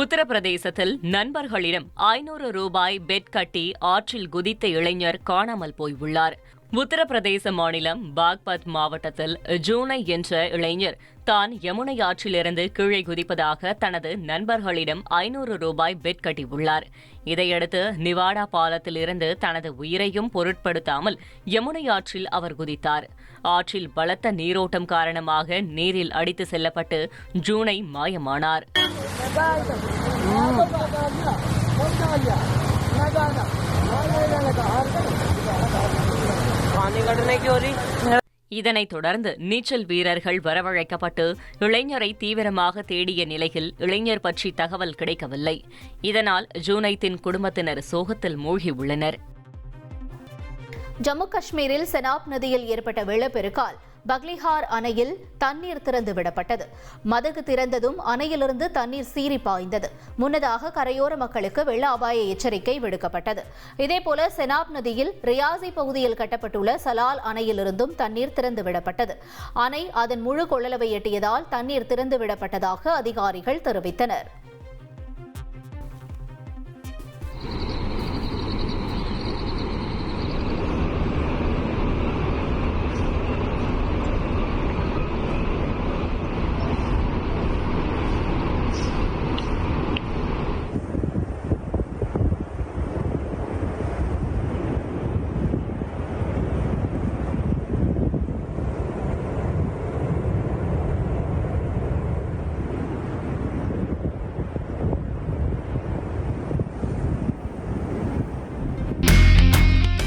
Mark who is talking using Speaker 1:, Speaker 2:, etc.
Speaker 1: உத்தரப்பிரதேசத்தில் நண்பர்களிடம் ஐநூறு ரூபாய் பெட் கட்டி ஆற்றில் குதித்த இளைஞர் காணாமல் போய் உள்ளார் உத்தரப்பிரதேச மாநிலம் பாக்பத் மாவட்டத்தில் ஜூனை என்ற இளைஞர் தான் யமுனை ஆற்றிலிருந்து கீழே குதிப்பதாக தனது நண்பர்களிடம் ஐநூறு ரூபாய் பெட் கட்டியுள்ளார் இதையடுத்து நிவாடா பாலத்திலிருந்து தனது உயிரையும் பொருட்படுத்தாமல் யமுனை ஆற்றில் அவர் குதித்தார். ஆற்றில் பலத்த நீரோட்டம் காரணமாக நீரில் அடித்து செல்லப்பட்டு ஜூனை மாயமானார். இதனைத் தொடர்ந்து நீச்சல் வீரர்கள் வரவழைக்கப்பட்டு இளைஞரை தீவிரமாக தேடிய நிலையில் இளைஞர் பற்றி தகவல் கிடைக்கவில்லை. இதனால் ஜூனைத்தின் குடும்பத்தினர் சோகத்தில் மூழ்கியுள்ளனர்.
Speaker 2: ஜம்மு காஷ்மீரில் செனாப் நதியில் ஏற்பட்ட வெள்ளப்பெருக்கால் பக்லிஹார் அணையில் தண்ணீர் திறந்து விடப்பட்டது. மதகு திறந்ததும் அணையிலிருந்து தண்ணீர் சீறி பாய்ந்தது. முன்னதாக கரையோர மக்களுக்கு வெள்ள அபாய எச்சரிக்கை விடுக்கப்பட்டது. இதேபோல செனாப் நதியில் ரியாசி பகுதியில் கட்டப்பட்டுள்ள சலால் அணையிலிருந்தும் தண்ணீர் திறந்து விடப்பட்டது. அணை அதன் முழு கொள்ளளவை எட்டியதால் தண்ணீர் திறந்து விடப்பட்டதாக அதிகாரிகள் தெரிவித்தனர்.